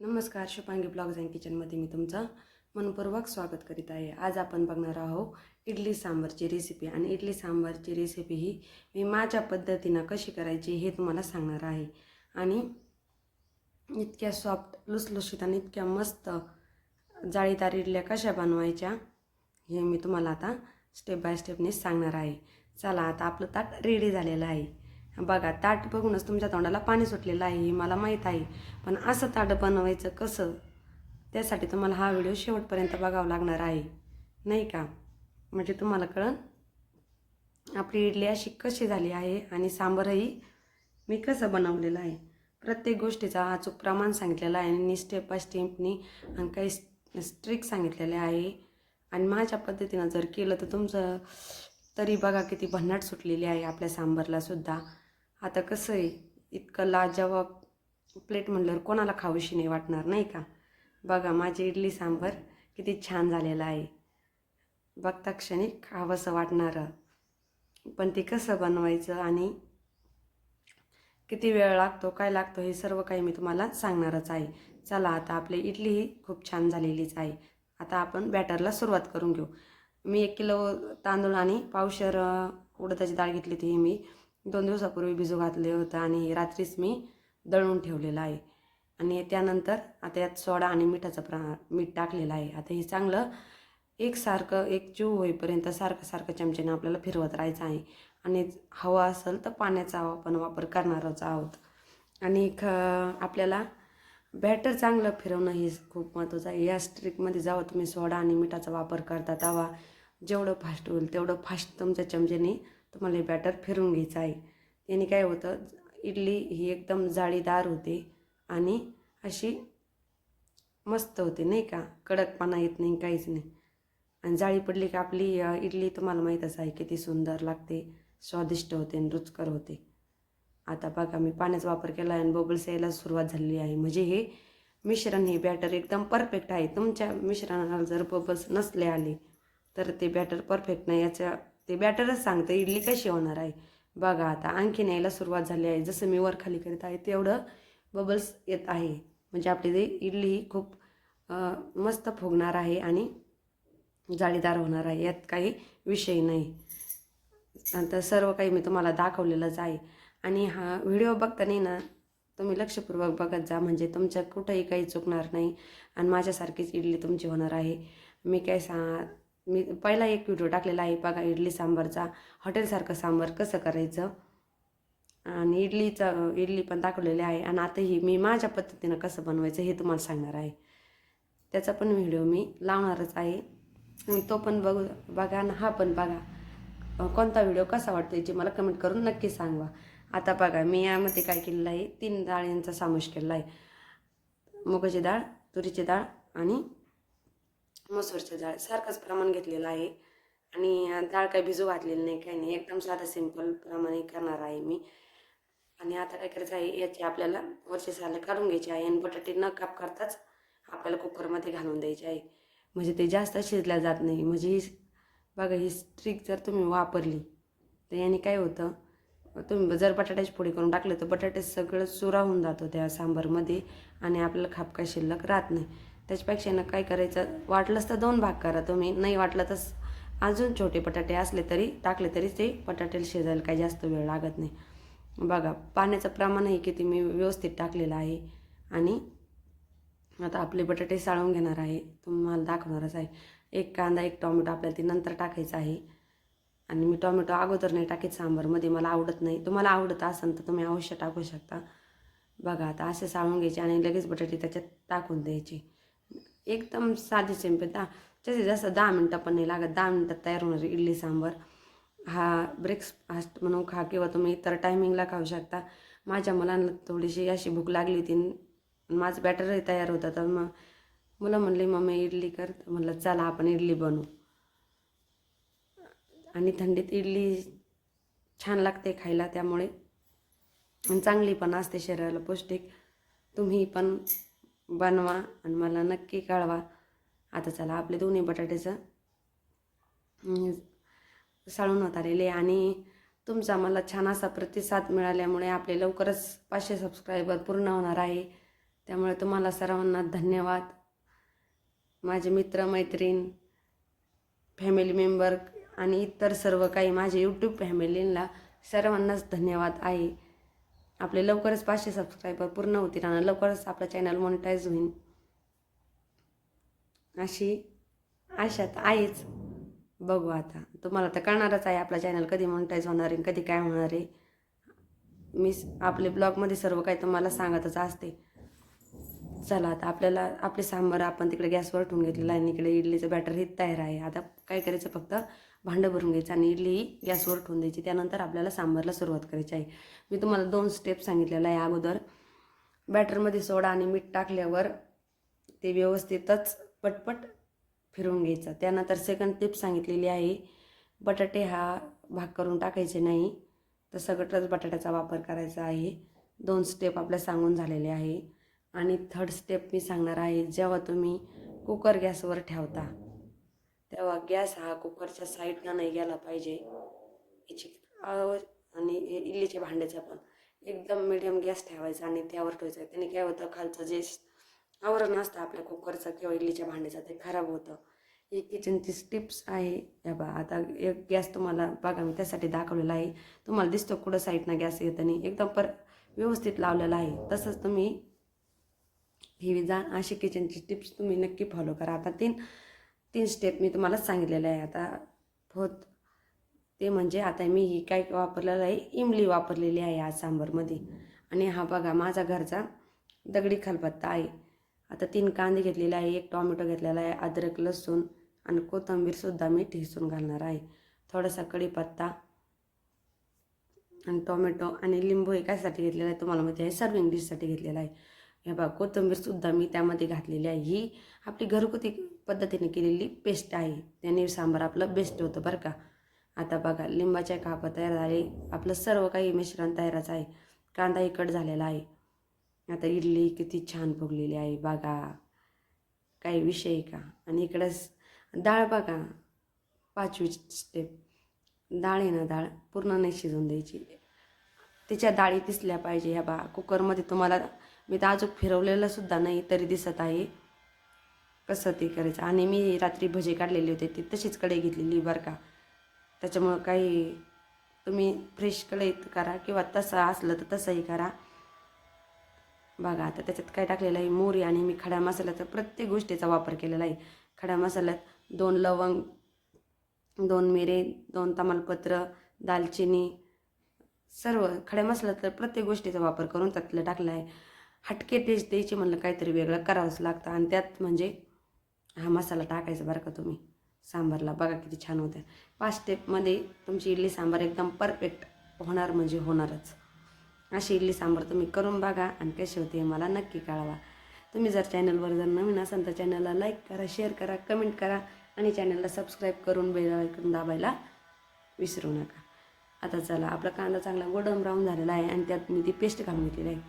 नमस्कार शुपांगी blogs and किचनमध्ये मी तुमचं मनपूर्वक स्वागत करीत आहे. आज आपण बघणार आहोत इडली सांबारची रेसिपी आणि इडली सांबारची रेसिपी ही मी माझ्या पद्धतीनं कशी करायची हे तुम्हाला सांगणार आहे. आणि इतक्या सॉफ्ट लुसलुशीत आणि इतक्या मस्त जाळीदार इडल्या कशा बनवायच्या हे मी तुम्हाला आता स्टेप बाय स्टेपने सांगणार आहे. चला आता आपलं ताट रेडी झालेलं आहे. बघा ताट बघूनच तुमच्या तोंडाला पाणी सुटलेलं आहे हे मला माहीत आहे. पण असं ताट बनवायचं कसं? त्यासाठी तुम्हाला हा व्हिडिओ शेवटपर्यंत बघावा लागणार आहे. नाही का? म्हणजे तुम्हाला कळन? आपली इडली अशी कशी झाली आहे आणि सांबारही मी कसं बनवलेलं आहे? प्रत्येक गोष्टीचा अचूक प्रमाण सांगितलेलं आहे. आणि स्टेप बाय स्टेपनी आणि काही स्ट्रिक सांगितलेले आहे. आणि माझ्या पद्धतीनं जर केलं तर तुमचं तरी बघा किती भन्नाट सुटलेली आहे आपल्या सांबरलासुद्धा आता कसं आहे इतकं लाजवाब प्लेट म्हणल्यावर कोणाला खाऊशी नाही वाटणार नाही का? बघा माझी इडली सांबर किती छान झालेला आहे. बघता क्षणी खावंसं वाटणारं. पण ते कसं बनवायचं आणि किती वेळ लागतो काय लागतो हे सर्व काही मी तुम्हाला सांगणारच आहे. चला आता आपली इडली ही खूप छान झालेलीच आहे. आता आपण बॅटरला सुरुवात करून घेऊ. मी एक किलो तांदूळ आणि पावशर उडदाची डाळ घेतली ती मी. दोन दिवसापूर्वी भिजू घातले होतं आणि रात्रीच मी दळून ठेवलेलं आहे. आणि त्यानंतर आता यात सोडा आणि मिठाचं प्रा मीठ टाकलेलं आहे. आता हे चांगलं एकसारखं एक जीव होईपर्यंत सारखं सारखं चमच्याने आपल्याला फिरवत राहायचं आहे. आणि हवा असेल तर पाण्याचा आपण वापर करणारच आहोत. आणि ख आपल्याला बॅटर चांगलं फिरवणं हे खूप महत्त्वाचं आहे. या स्ट्रिकमध्ये जावं तुम्ही सोडा आणि मिठाचा वापर करता तेव्हा जेवढं फास्ट होईल तेवढं फास्ट तुमच्या चमच्याने तुम्हाला हे बॅटर फिरून घ्यायचं आहे. याने काय होतं इडली ही एकदम जाळीदार होते आणि अशी मस्त होते नाही का? कडकपणा येत नाही काहीच नाही. आणि जाळी पडली की आपली इडली तुम्हाला माहीतच आहे किती सुंदर लागते स्वादिष्ट होते आणि रुचकर होते. आता बघा मी पाण्याचा वापर केला आहे आणि बबल्स यायला सुरुवात झालेली आहे. म्हणजे हे मिश्रण हे बॅटर एकदम परफेक्ट आहे. तुमच्या मिश्रणाला जर बबल्स नसले आले तर ते बॅटर परफेक्ट नाही. याचा ते बॅटरच सांगतं इडली कशी होणार आहे? बघा आता आणखीन यायला सुरुवात झाली आहे. जसं मी वर खाली करीत आहे तेवढं बबल्स येत आहे. म्हणजे आपली ते इडली ही खूप मस्त फुगणार आहे आणि जाळीदार होणार आहे यात काही विषय नाही. नंतर सर्व काही मी तुम्हाला दाखवलेलंच आहे. आणि हा व्हिडिओ बघताना ना तुम्ही लक्षपूर्वक बघत जा. म्हणजे तुमच्या कुठंही काही चुकणार नाही आणि माझ्यासारखीच इडली तुमची होणार आहे. मी काय सा मी पहिला एक व्हिडिओ टाकलेला आहे बघा इडली सांबारचा. हॉटेलसारखं सांबार कसं करायचं? आणि इडलीचं इडली पण दाखवलेली आहे. आणि आताही मी माझ्या पद्धतीनं कसं बनवायचं हे तुम्हाला सांगणार आहे. त्याचा पण व्हिडिओ मी लावणारच आहे. आणि तो पण बघू बघा आणि हा पण बघा. कोणता व्हिडिओ कसा वाटतो याची मला कमेंट करून नक्की सांगा. आता बघा मी यामध्ये काय केलेलं आहे? तीन डाळींचा समावेश केलेला आहे. मुगाची डाळ तुरीची डाळ आणि मसूरच्या डाळ सारखंच प्रमाण घेतलेलं आहे. आणि डाळ काही भिजू घातलेली नाही काही नाही. एकदम साधं सिंपल प्रमाणे करणार आहे मी. आणि आता काय करायचं आहे याची आपल्याला वरची सालं काढून घ्यायची आहे. आणि बटाटे न काप करताच आपल्याला कुकरमध्ये घालून द्यायचे आहे. म्हणजे ते जास्त शिजल्या जात नाही. म्हणजे ही बघा ही स्ट्रिक जर तुम्ही वापरली तर याने काय होतं तुम्ही जर बटाट्याची पोळी करून टाकले तर बटाटे सगळं चुरा होऊन जातो त्या सांबारमध्ये. आणि आपल्याला खाप काय शिल्लक राहत नाही. त्याच्यापेक्षा ना काय करायचं? वाटलंच तर दोन भाग करा तुम्ही. नाही वाटलं तर अजून छोटे बटाटे असले तरी टाकले तरी ते बटाट्याला शिजायला काही जास्त वेळ लागत नाही. बघा पाण्याचं प्रमाणही किती मी व्यवस्थित टाकलेलं आहे. आणि आता आपले बटाटे साळून घेणार आहे. तुम्हाला दाखवणारच आहे. एक कांदा एक टॉमॅटो आपल्याला ते नंतर टाकायचं आहे. आणि मी टॉमॅटो अगोदर नाही टाकीत सांबारमध्ये मला आवडत नाही. तुम्हाला आवडत असेल तर तुम्ही अवश्य टाकू शकता. बघा आता असे साळून घ्यायचे आणि लगेच बटाटे त्याच्यात टाकून द्यायचे. एकदम साधी चिंपे दहा जास्तीत जास्त दहा मिनटं पण नाही लागत. दहा मिनटात तयार होणार इडली सांबार. हा ब्रेकफास्ट म्हणून खा किंवा तुम्ही इतर टायमिंगला खाऊ शकता. माझ्या मुलांना थोडीशी अशी भूक लागली होती माझं बॅटरही तयार होतं तर मग मुलं म्हणले मम्मी इडली कर. म्हणलं चला आपण इडली बनवू. आणि थंडीत इडली छान लागते खायला त्यामुळे. चांगली पण असते शरीराला पौष्टिक. तुम्ही पण बनवा आणि मला नक्की कळवा. आता चला आपले दोन्ही बटाट्याचं साळून होत आलेले आणि तुमचा मला छान असा प्रतिसाद मिळाल्यामुळे आपले लवकरच पाचशे सबस्क्रायबर पूर्ण होणार आहे. त्यामुळे तुम्हाला सर्वांना धन्यवाद. माझे मित्र मैत्रीण फॅमिली मेंबर आणि इतर सर्व काही माझे यूट्यूब फॅमिलीला सर्वांनाच धन्यवाद आहे. आपले लवकरच पाचशे सबस्क्रायबर पूर्ण होतील आणि लवकरच आपलं चॅनल मॉनिटाईज होईल. अशी आशात आहेच. बघू आता. तुम्हाला तर कळणारच आहे आपला चॅनल कधी मॉनिटाईज होणार आहे कधी काय होणार आहे. मी आपले ब्लॉगमध्ये सर्व काही तुम्हाला सांगतच असते. चला आता आपल्याला आपले सांबार आपण तिकडे गॅसवर ठेवून घेतलेला आहे आणि इकडे इडलीचं बॅटर हे तयार आहे. आता काय करायचं फक्त भांडं भरून घ्यायचं आणि इडली गॅसवर ठेवून द्यायची. त्यानंतर आपल्याला सांबारला सुरुवात करायची आहे. मी तुम्हाला दोन स्टेप सांगितलेलं आहे अगोदर. बॅटरमध्ये सोडा आणि मीठ टाकल्यावर ते व्यवस्थितच पटपट फिरवून घ्यायचं. त्यानंतर सेकंड टिप सांगितलेली आहे बटाटे हा भाग करून टाकायचे नाही. तर सगळंच बटाट्याचा वापर करायचा आहे. दोन स्टेप आपल्या सांगून झालेले आहे. आणि थर्ड स्टेप मी सांगणार आहे जेव्हा तुम्ही कुकर गॅसवर ठेवता तेव्हा गॅस हा कुकरच्या साईडनं नाही गेला पाहिजे. याची आणि हे इडलीच्या भांड्याचा पण एकदम मिडियम गॅस ठेवायचा आणि त्यावर ठेवायचं त्याने काय होतं खालचं जे आवरण असतं आपल्या कुकरचं किंवा इडलीच्या भांड्याचं ते खराब होतं. ही किचनची टिप्स आहे. या बा आता एक गॅस तुम्हाला बघा मी त्यासाठी दाखवलेला आहे. तुम्हाला दिसतो कुठं साईडनं गॅस येत आणि एकदम पर व्यवस्थित लावलेला आहे. तसंच तुम्ही ही जा अशी किचनची टिप्स तुम्ही नक्की फॉलो करा. आता तीन तीन स्टेप मी तुम्हाला सांगितलेलं आहे. आता होत ते म्हणजे आता मी ही काय वापरलेलं आहे? इमली वापरलेली आहे आज सांबारमध्ये. आणि हा बघा माझा घरचा दगडी खलपत्ता आहे. आता तीन कांदे घेतलेले आहे एक टॉमॅटो घेतलेला आहे अद्रक लसूण आणि कोथिंबीरसुद्धा मी ठेसून घालणार आहे. थोडासा कढीपत्ता आणि टोमॅटो आणि लिंबू हे कशासाठी घेतलेला आहे? तुम्हाला माहिती आहे सर्विंग डिशसाठी घेतलेला आहे. हे बघा कोथिंबीरसुद्धा मी त्यामध्ये घातलेली आहे. ही आपली घरगुती पद्धतीने केलेली पेस्ट आहे. त्याने सांबार आपलं बेस्ट होतं बरं का. आता बघा लिंबाच्या कापा तयार झाले. आपलं सर्व काही मिश्रण तयारच आहे. कांदा इकट झालेला आहे. आता इडली किती छान फुगलेली आहे. बघा काही विषय आहे का? आणि इकडं डाळ बघा पाचवी स्टेप डाळ आहे ना डाळ पूर्ण नाही शिजवून द्यायची. तिच्या डाळी दिसल्या पाहिजे. ह्या बा कुकरमध्ये तुम्हाला मी तर अजून फिरवलेलं सुद्धा नाही तरी दिसत आहे. कसं ते करायचं? आणि मी रात्री भजे काढलेले होते ती तशीच कढई घेतलेली बरं का. त्याच्यामुळं काही तुम्ही फ्रेश कढईत करा किंवा तसं असलं तर तसंही करा. बघा आता त्याच्यात काय टाकलेलं आहे? मोरी आणि मी खड्या मसाल्याचा प्रत्येक गोष्टीचा वापर केलेला आहे. खड्या मसाल्यात दोन लवंग दोन मिरे दोन तमालपत्र दालचिनी सर्व खड्या मसाल्यात प्रत्येक गोष्टीचा वापर करून त्यातलं टाकलं आहे. हटके टेस्ट द्यायची म्हणलं काहीतरी वेगळं करावंच लागतं. आणि त्यात म्हणजे हा मसाला टाकायचा बरं का तुम्ही. सांबारला बघा किती छान होत्या. पाच स्टेपमध्ये तुमची इडली सांबार एकदम परफेक्ट होणार म्हणजे होणारच. अशी इडली सांबार तुम्ही करून बघा आणि कशी होते मला नक्की कळवा. तुम्ही जर चॅनलवर जर नवीन असाल तर चॅनलला लाईक करा शेअर करा कमेंट करा आणि चॅनलला सबस्क्राईब करून बेल ऐकून दाबायला विसरू नका. आता चला आपला कांदा चांगला गोडम ब्राऊन झालेला आहे आणि त्यात मी ती पेस्ट घालून घेतलेली आहे.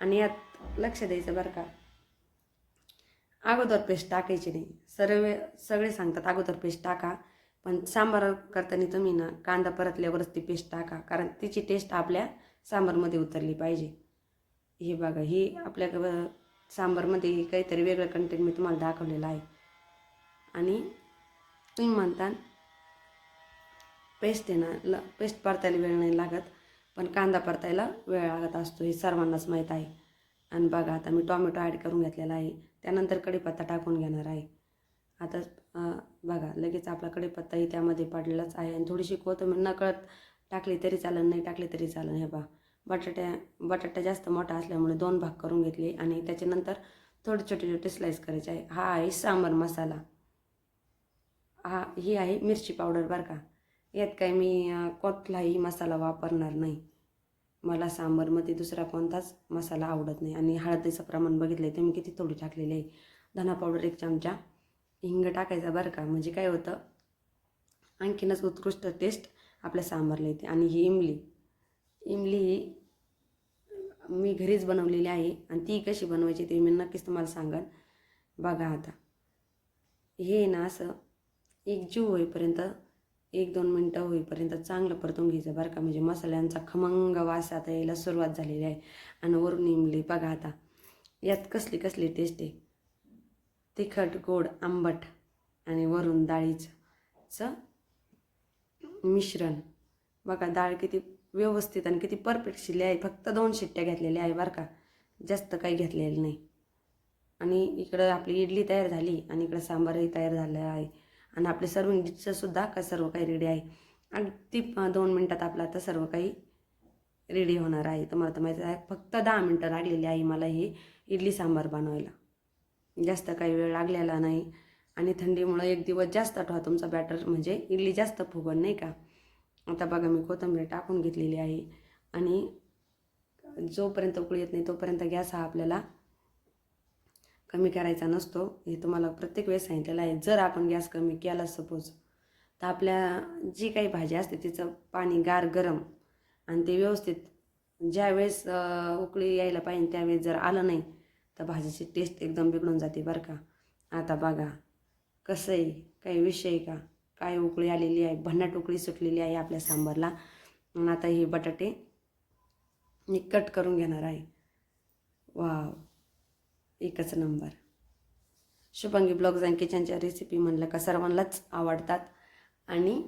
आणि यात लक्ष द्यायचं बरं का. अगोदर पेस्ट टाकायची नाही. सर्व सगळे सांगतात अगोदर पेस्ट टाका. पण सांबार करताना तुम्ही ना कांदा परतल्यावरच ती पेस्ट टाका. कारण तिची टेस्ट आपल्या सांबारमध्ये उतरली पाहिजे. हे बघा ही आपल्या सांबारमध्ये काहीतरी वेगळं कंटेंट मी तुम्हाला दाखवलेलं आहे. आणि तुम्ही म्हणता पेस्ट आहे ना ल पेस्ट परतायला वेळ नाही लागत. पण कांदा परतायला वेळ लागत असतो हे सर्वांनाच माहीत आहे. आणि बघा आता मी टॉमॅटो ॲड करून घेतलेला आहे. त्यानंतर कढीपत्ता टाकून घेणार आहे. आता बघा लगेच आपला कढीपत्ताही त्यामध्ये पडलेलाच आहे आणि थोडीशी कोथिंबीर नकळत टाकली तरी चालेल नाही टाकली तरी चालेल. हे बा बटाट्या बटाटा जास्त मोठा असल्यामुळे दोन भाग करून घेतले आणि त्याच्यानंतर थोडे छोटे छोटे स्लाईस करायचे आहे. हा आहे सांबर मसाला. हा ही आहे मिरची पावडर बरं का. यात काय मी कुठलाही मसाला वापरणार नाही. मला सांबरमध्ये दुसरा कोणताच मसाला आवडत नाही. आणि हळदीचं प्रमाण बघितलं आहे ते मी किती थोडी टाकलेली आहे. धना पावडर एक चमचा. हिंग टाकायचा बरं का? म्हणजे काय होतं आणखीनच उत्कृष्ट टेस्ट आपल्या सांबारला येते. आणि ही इमली इमली ही मी घरीच बनवलेली आहे. आणि ती कशी बनवायची ते मी नक्कीच तुम्हाला सांगेन. बघा आता. हे ना असं एक जीव होईपर्यंत एक दोन मिनटं होईपर्यंत चांगलं परतून घ्यायचं बरं का. म्हणजे मसाल्यांचा खमंग वास आता यायला सुरुवात झालेली आहे. आणि वरून इमली बघा आता. यात कसली कसली टेस्ट आहे. तिखट गोड आंबट आणि वरून डाळीचं मिश्रण. बघा डाळ किती व्यवस्थित आणि किती परफेक्ट शिली आहे. फक्त दोन शिट्ट्या घेतलेल्या आहे बरं का. जास्त काही घेतलेलं नाही. आणि इकडं आपली इडली तयार झाली आणि इकडं सांबारही तयार झालं आहे. आणि आपले सर्व डिशचं सुद्धा का सर्व काही रेडी आहे. आणि ती दोन मिनटात आपलं आता सर्व काही रेडी होणार आहे. तुम्हाला तर माहिती आहे फक्त दहा मिनटं लागलेली आहे मला ही इडली सांबार बनवायला. जास्त काही वेळ लागलेला नाही. आणि थंडीमुळं एक दिवस जास्त ठेवा तुमचा बॅटर म्हणजे इडली जास्त फुगण नाही का? आता बघा मी कोथिंबीर टाकून घेतलेली आहे. आणि जोपर्यंत उकळी येत नाही तोपर्यंत गॅस हा आपल्याला कमी करायचा नसतो. हे तुम्हाला प्रत्येक वेळेस सांगितलेलं आहे. जर आपण गॅस कमी केला सपोज तर आपल्या जी काही भाजी असते तिचं पाणी गार गरम आणि ते व्यवस्थित ज्या वेळेस उकळी यायला पाहिजे त्यावेळेस जर आलं नाही तर भाजीची टेस्ट एकदम बिघडून जाते बरं का. आता बघा कसं आहे काही विषय आहे का? काय उकळी आलेली आहे? भन्नाट उकळी सुटलेली आहे आपल्या सांबारला. आता हे बटाटे मी कट करून घेणार आहे. वाव एकच नंबर. शुभांगी ब्लॉग्स अँड किचनच्या रेसिपी म्हणलं का सर्वांनाच आवडतात. आणि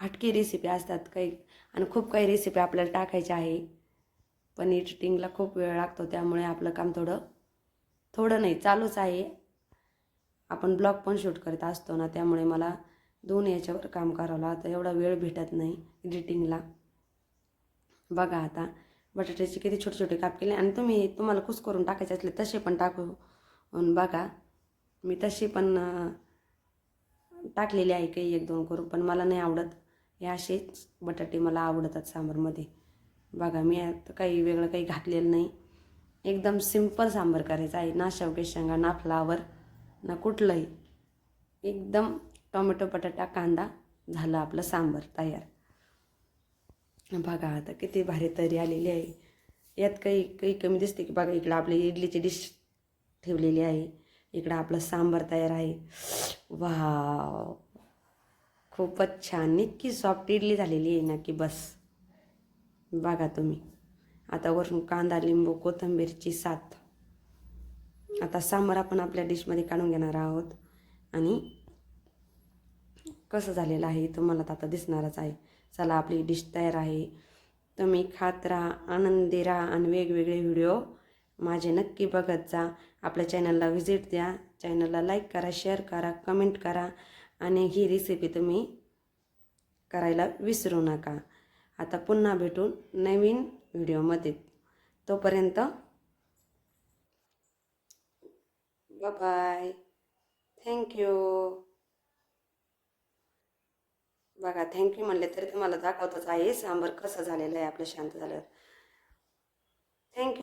हटकी रेसिपी असतात काही. आणि खूप काही रेसिपी आपल्याला टाकायच्या आहे. पण एडिटिंगला खूप वेळ लागतो त्यामुळे आपलं काम थोडं थोडं नाही चालूच आहे. आपण ब्लॉग पण शूट करत असतो ना त्यामुळे मला दोन याच्यावर काम करावं लागतं. एवढा वेळ भेटत नाही एडिटिंगला बघा आता बटाट्याचे किती छोटे छोटे काप केले आणि तुम्ही तुम्हाला कुस करून टाकायचे असले तसे पण टाकू. बघा मी तशी पण टाकलेली आहे काही एक दोन करून पण मला नाही आवडत. हे असेच बटाटे मला आवडतात सांबारमध्ये. बघा मी आता काही वेगळं काही घातलेलं नाही. एकदम सिंपल सांबार करायचं आहे. ना शेवगे शेंगा ना फ्लावर ना कुठलंही. एकदम टोमॅटो बटाटा कांदा झालं आपलं सांबार तयार. बघा आता किती भारी तरी आलेली आहे. यात काही काही कमी दिसते की बघा इकडं आपली इडलीची डिश ठेवलेली आहे. इकडं आपला सांबार तयार आहे. वा खूपच छान. इतकी सॉफ्ट इडली झालेली आहे ना की बस. बघा तुम्ही. आता वरून कांदा लिंबू कोथिंबीरची साथ. आता सांबार आपण आपल्या डिशमध्ये काढून घेणार आहोत. आणि कसं झालेलं आहे तुम्हाला तर आता दिसणारच आहे. चला आपली डिश तयार आहे. तुम्ही खात राहा आनंदी राहा आणि वेगवेगळे व्हिडिओ माझे नक्की बघत जा. आपल्या चॅनलला व्हिजिट द्या. चॅनलला लाईक करा शेअर करा कमेंट करा आणि ही रेसिपी तुम्ही करायला विसरू नका. आता पुन्हा भेटून नवीन व्हिडिओमध्ये तोपर्यंत बाय थँक्यू बघा थँक्यू म्हणले तरी तुम्हाला दाखवतच आहे. सांबर कसं झालेलं आहे आपलं शांत झाल्यावर. थँक्यू